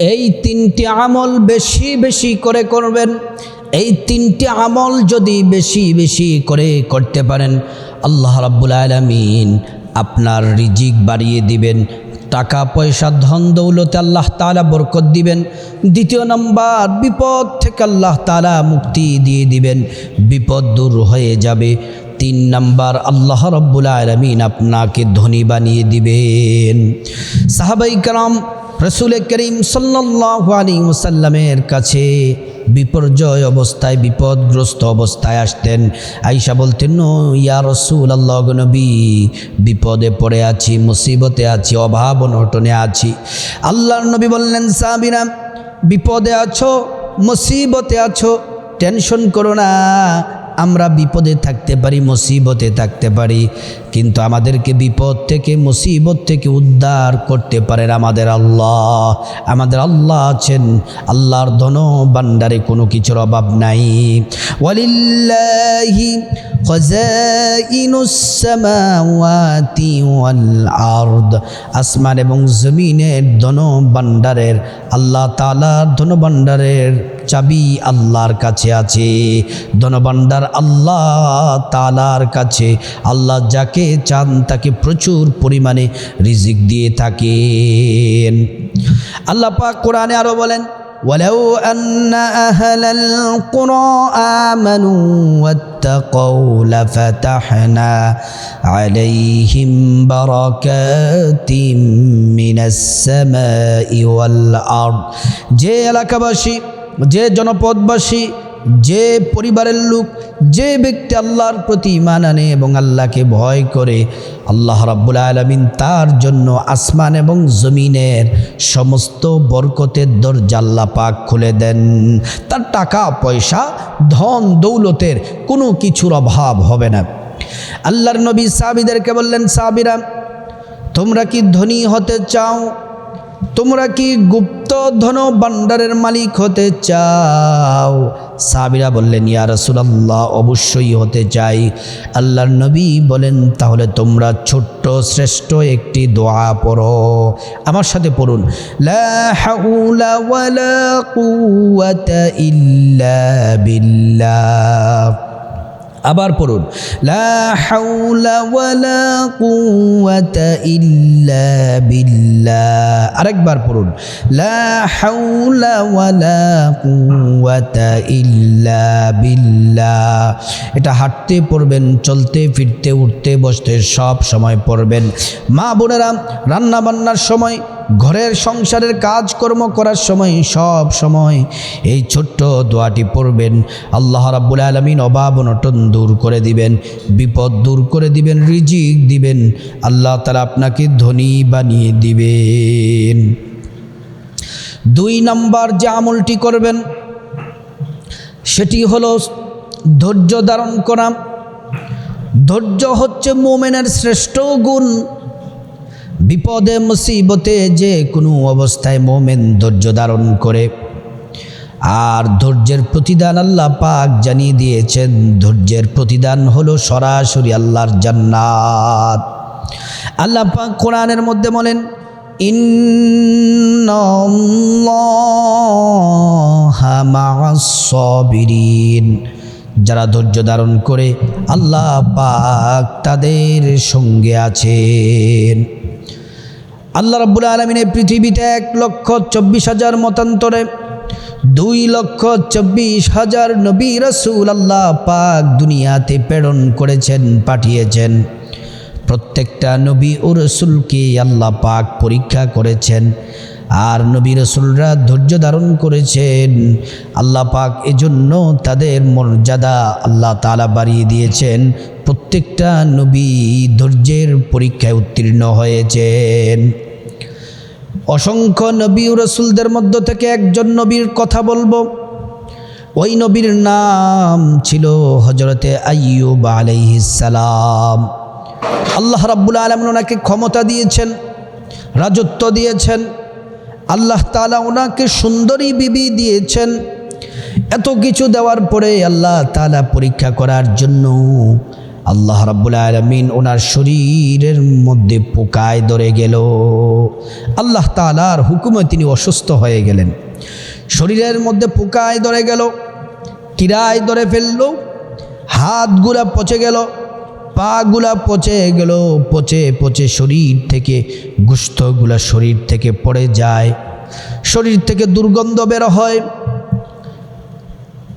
এই তিনটি আমল বেশি বেশি করে করবেন। এই তিনটি আমল যদি বেশি বেশি করে করতে পারেন, আল্লাহ রাব্বুল আলমিন আপনার রিজিক বাড়িয়ে দিবেন, টাকা, পয়সা, ধন, দৌলতে আল্লাহ তালা বরকত দিবেন। দ্বিতীয় নম্বর, বিপদ থেকে আল্লাহ তালা মুক্তি দিয়ে দিবেন, বিপদ দূর হয়ে যাবে। তিন নাম্বার, আল্লাহ রব্বুল আলমিন আপনাকে ধনী বানিয়ে দিবেন। সাহাবাই কালাম রসুল করিম সাল্লাহ আলী ওসাল্লামের কাছে বিপর্যয় অবস্থায়, বিপদগ্রস্ত অবস্থায় আসতেন। আইসা বলতেন "ও ইয়া রসুল আল্লাহ নবী, বিপদে পড়ে আছি, মুসিবতে আছি, অভাব অনটনে আছি। আল্লাহর নবী বললেন সাবিনা বিপদে আছো, মুসিবতে আছো, টেনশন করো না আমরা বিপদে থাকতে পারি, মুসিবতে থাকতে পারি, কিন্তু আমাদেরকে বিপদ থেকে, মুসিবত থেকে উদ্ধার করতে পারেন আমাদের আল্লাহ। আমাদের আল্লাহ আছেন, আল্লাহর ধন ভাণ্ডারে কোনো কিছুর অভাব নাই। ওয়ালিল্লাহি আসমান এবং জমিনের ধন ভাণ্ডারের, আল্লাহ তালার ধন ভাণ্ডারের চাবি আল্লাহর কাছে আছে ধনভাণ্ডার আল্লাহ তালার কাছে আল্লাহ যাকে চান তাকে প্রচুর পরিমাণে রিজিক দিয়ে থাকেন আল্লাহ পাক কোরআনে আরো বলেন ولو أن أهل القرى آمنوا واتقوا لفتحنا عليهم بركات من السماء والأرض যে এলাকাবাসী যে জনপদবাসী, যে পরিবারের লোক, যে ব্যক্তি আল্লাহর প্রতি ইমান আনে এবং আল্লাহকে ভয় করে, আল্লাহ রাব্বুল আলমিন তার জন্য আসমান এবং জমিনের সমস্ত বরকতের দরজা আল্লাহ পাক খুলে দেন। তার টাকা, পয়সা, ধন, দৌলতের কোনো কিছুর অভাব হবে না। আল্লাহর নবী সাবিদেরকে বললেন সাবিরা তোমরা কি ধনী হতে চাও? তোমরা কি গুপ্ত ধন ভাণ্ডারের মালিক হতে চাও? সাবিরা বললেন, ইয়া রাসূলুল্লাহ, অবশ্যই হতে চাই। আল্লাহর নবী বলেন, তাহলে তোমরা ছোট্ট, শ্রেষ্ঠ একটি দোয়া পড়ো। আমার সাথে পড়ুন। ইল্লা বিল্লাহ। আবার পড়ুন। লা আরেকবার পড়ুন। লা এটা হাঁটতে পড়বেন, চলতে, ফিরতে, উঠতে, বসতে সব সময় পড়বেন। মা বোনেরা রান্না বান্নার সময় ঘরের সংসারের কাজকর্ম করার সময়, সব সময় এই ছোট্ট দোয়াটি পড়বেন। আল্লাহ রাব্বুল আলমিন অভাব অনটন দূর করে দিবেন, বিপদ দূর করে দিবেন, রিজিক দিবেন, আল্লাহ তারা আপনাকে ধনী বানিয়ে দিবেন। দুই নাম্বার যে আমলটি করবেন, সেটি হলো ধৈর্য ধারণ করা। ধৈর্য হচ্ছে মোমেনের শ্রেষ্ঠ গুণ। বিপদে, মুসিবতে যে কোনো অবস্থায় মোমেন ধৈর্য ধারণ করে। আর ধৈর্যের প্রতিদান আল্লাহ পাক জানিয়ে দিয়েছেন, ধৈর্যের প্রতিদান হলো সরাসরি আল্লাহর জান্নাত। আল্লাহ পাক কোরআনের মধ্যে বলেন ইন্নবিরিন যারা ধৈর্য ধারণ করে, আল্লাহ পাক তাদের সঙ্গে আছেন। আল্লাহ রাব্বুল আলমিনের পৃথিবীতে এক লক্ষ চব্বিশ হাজার মতান্তরে, দুই লক্ষ চব্বিশ হাজার নবী রসুল আল্লাহ পাক দুনিয়াতে প্রেরণ করেছেন, পাঠিয়েছেন। প্রত্যেকটা নবী ও রসুলকে আল্লাহ পাক পরীক্ষা করেছেন আর নবী রসুলরা ধৈর্য ধারণ করেছেন। আল্লাহ পাক এজন্য তাদের মর্যাদা আল্লাহ তালা বাড়িয়ে দিয়েছেন। প্রত্যেকটা নবী ধৈর্যের পরীক্ষায় উত্তীর্ণ হয়েছেন। অসংখ্য নবী রসুলদের মধ্য থেকে একজন নবীর কথা বলব। ওই নবীর নাম ছিল হজরতে আইয়ুব আলাইহিসালাম আল্লাহ রাব্বুল আলম ওনাকে ক্ষমতা দিয়েছেন, রাজত্ব দিয়েছেন। আল্লাহ তালা ওনাকে সুন্দরী বিবি দিয়েছেন। এত কিছু দেওয়ার পরে আল্লাহ তালা পরীক্ষা করার জন্য আল্লাহ রাব্বুল আলমিন ওনার শরীরের মধ্যে পোকায় ধরে গেল। আল্লাহ তালার হুকুমে তিনি অসুস্থ হয়ে গেলেন। শরীরের মধ্যে পোকায় ধরে গেল, কিরায় ধরে ফেলল, হাতগুলা পচে গেল, পাগুলা পচে গেল, পচে পচে শরীর থেকে গুস্থগুলা শরীর থেকে পড়ে যায়। শরীর থেকে দুর্গন্ধ বের হয়।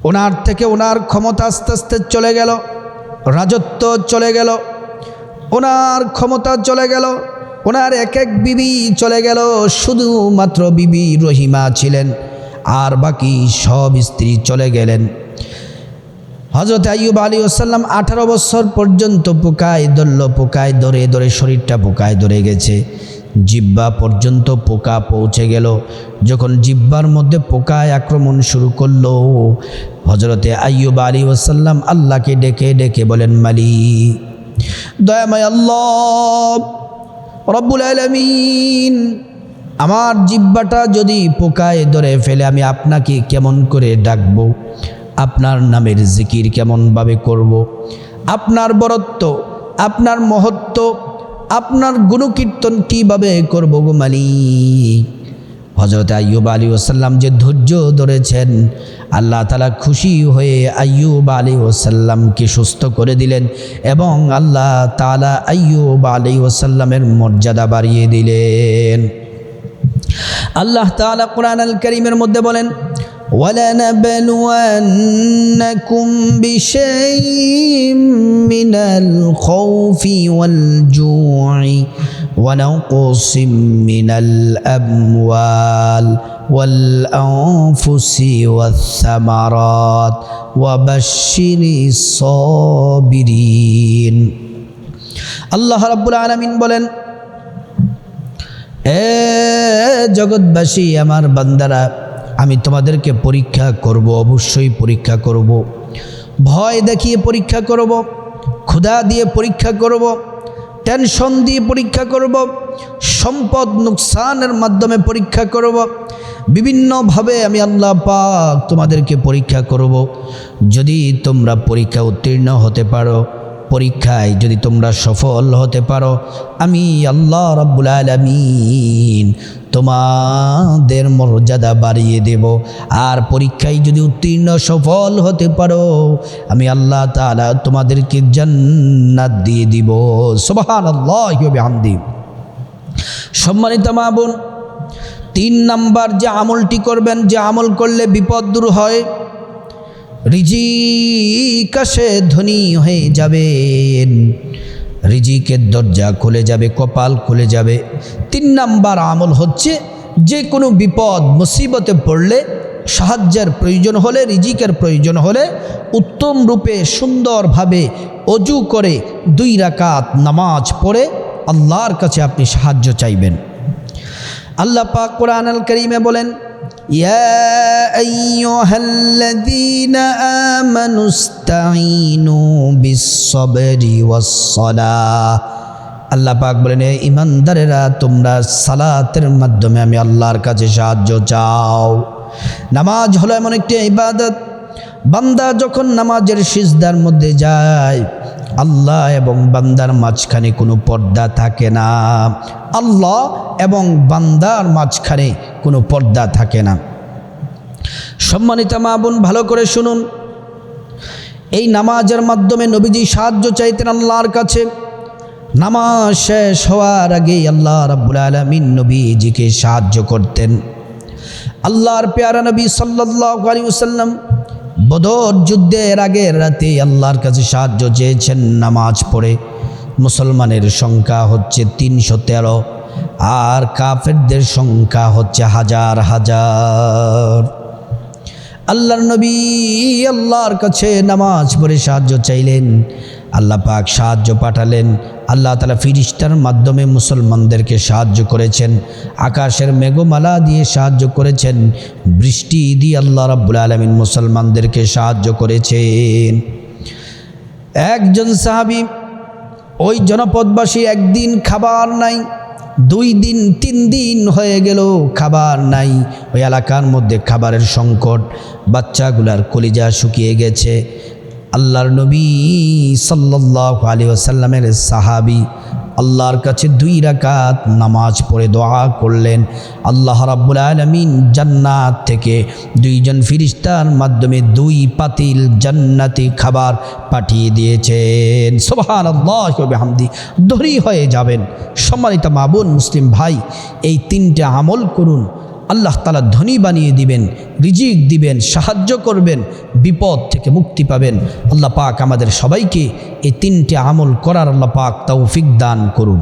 ওনার থেকে ওনার ক্ষমতা আস্তে আস্তে চলে গেল। রাজত্ব চলে গেল। ওনার ক্ষমতা চলে গেল। ওনার এক এক বিবি চলে গেল। শুধুমাত্র বিবি রহিমা ছিলেন। আর বাকি সব স্ত্রী চলে গেলেন। হজরত আইয়ুব আলী ওসাল্লাম আঠারো বছর পর্যন্ত পোকায় ধরল পোকায় ধরে ধরে শরীরটা পোকায় ধরে গেছে। জিব্বা পর্যন্ত পোকা পৌঁছে গেল যখন জিব্বার মধ্যে পোকায় আক্রমণ শুরু করল হজরতে আইয়ুব আলী ওসাল্লাম আল্লাহকে ডেকে ডেকে বলেন মালি দয়াময় আল্লাহ, রব্বুল আলমিন, আমার জিব্বাটা যদি পোকায় ধরে ফেলে, আমি আপনাকে কেমন করে ডাকবো আপনার নামের জিকির কেমনভাবে করব। আপনার বরত্ব, আপনার মহত্ব আপনার গুণকীর্তন কীভাবে করব গো মালিক? হজরত আইয়ুব আলী ওসাল্লাম যে ধৈর্য ধরেছেন, আল্লাহ তালা খুশি হয়ে আইয়ুব আলী ওসাল্লামকে সুস্থ করে দিলেন এবং আল্লাহ তালা আইয়ুব আলী ওসাল্লামের মর্যাদা বাড়িয়ে দিলেন। আল্লাহ তালা কোরআন আল করিমের মধ্যে বলেন ولنبلونكم بشيء من الخوف والجوع ونقص من الأموال والأنفس والثمرات وبشر الصابرين আল্লাহ রাব্বুল আলামিন বলেন এ জগৎবাসী আমার বান্দারা আমি তোমাদেরকে পরীক্ষা করব, অবশ্যই পরীক্ষা করব। ভয় দেখিয়ে পরীক্ষা করব, ক্ষুধা দিয়ে পরীক্ষা করব, টেনশন দিয়ে পরীক্ষা করব, সম্পদ নুকসানের মাধ্যমে পরীক্ষা করব, বিভিন্নভাবে আমি আল্লাহ পাক তোমাদেরকে পরীক্ষা করব। যদি তোমরা পরীক্ষা উত্তীর্ণ হতে পারো পরীক্ষায় যদি তোমরা সফল হতে পারো, আমি আল্লাহ রাব্বুল আলামিন তোমাদের মর্যাদা বাড়িয়ে দেব। আর পরীক্ষায় যদি উত্তীর্ণ সফল হতে পারো, আমি আল্লাহ তাআলা তোমাদেরকে জান্নাত দিয়ে দিব। সুবহানাল্লাহি ওয়া বিহামদি। সম্মানিত মা বোন, তিন নাম্বার যে আমলটি করবেন, যে আমল করলে বিপদ দূর হয় রিজিক আসে ধনী হয়ে যাবেন। রিজিকের দরজা খুলে যাবে, কপাল খুলে যাবে। তিন নাম্বার আমল হচ্ছে, যে কোনো বিপদ, মুসিবতে পড়লে সাহায্যের প্রয়োজন হলে, রিজিকের প্রয়োজন হলে উত্তম রূপে সুন্দরভাবে অজু করে দুই রাকাত নামাজ পড়ে আল্লাহর কাছে আপনি সাহায্য চাইবেন। আল্লাহ পাক কোরআন আল করিমে বলেন يا أيها الذين آمنوا استعينوا بالصبر والصلاة আল্লাহ পাক বলেন "এ ইমানদারেরা তোমরা সালাতের মাধ্যমে আমি আল্লাহর কাছে সাহায্য চাও নামাজ হলো এমন একটি ইবাদত বান্দা যখন নামাজের সিজদার মধ্যে যায় আল্লাহ এবং বান্দার মাঝখানে কোনো পর্দা থাকে না। আল্লাহ এবং বান্দার মাঝখানে কোনো পর্দা থাকে না। সম্মানিত মা বোন, ভালো করে শুনুন। এই নামাজের মাধ্যমে নবীজি সাহায্য চাইতেন আল্লাহর কাছে। নামাজ শেষ হওয়ার আগেই আল্লাহ রাব্বুল আলমিন নবীজিকে সাহায্য করতেন। আল্লাহর পেয়ারা নবী আলাইহি ওয়াসাল্লাম বদর যুদ্ধের আগের রাতে আল্লাহর কাছে সাহায্য চেয়েছেন নামাজ পড়ে। মুসলমানের সংখ্যা হচ্ছে তিনশো তেরো, আর কাফেরদের সংখ্যা হচ্ছে হাজার হাজার। আল্লাহর নবী আল্লাহর কাছে নামাজ পড়ে সাহায্য চাইলেন, আল্লাহ পাক সাহায্য পাঠালেন আল্লাহ তালা ফিরিস্তার মাধ্যমে মুসলমানদেরকে সাহায্য করেছেন। আকাশের মেঘমালা দিয়ে সাহায্য করেছেন। বৃষ্টি দিয়ে আল্লাহ রাব্বুল আলমিন মুসলমানদেরকে সাহায্য করেছেন। একজন সাহাবি, ওই জনপদবাসী একদিন খাবার নাই, দুই দিন, তিন দিন হয়ে গেল খাবার নাই। ওই এলাকার মধ্যে খাবারের সংকট, বাচ্চাগুলার কলিজা শুকিয়ে গেছে। আল্লাহর নবী সাল্লাহ আলী আসাল্লামের সাহাবি আল্লাহর কাছে দুই রাকাত নামাজ পড়ে দোয়া করলেন। আল্লাহ রাব্বুল আলমিন জান্নাত থেকে দুইজন ফিরিস্তার মাধ্যমে দুই পাতিল জান্নাতি খাবার পাঠিয়ে দিয়েছেন। সোহান আল্লাহ হামদি দড়ি হয়ে যাবেন। সম্মানিত মাবুন মুসলিম ভাই, এই তিনটে আমল করুন। আল্লাহ তালা ধনী বানিয়ে দিবেন, রিজিক দিবেন, সাহায্য করবেন, বিপদ থেকে মুক্তি পাবেন। আল্লাহ পাক আমাদের সবাইকে এই তিনটে আমল করার আল্লাহ পাক তৌফিক দান করুন।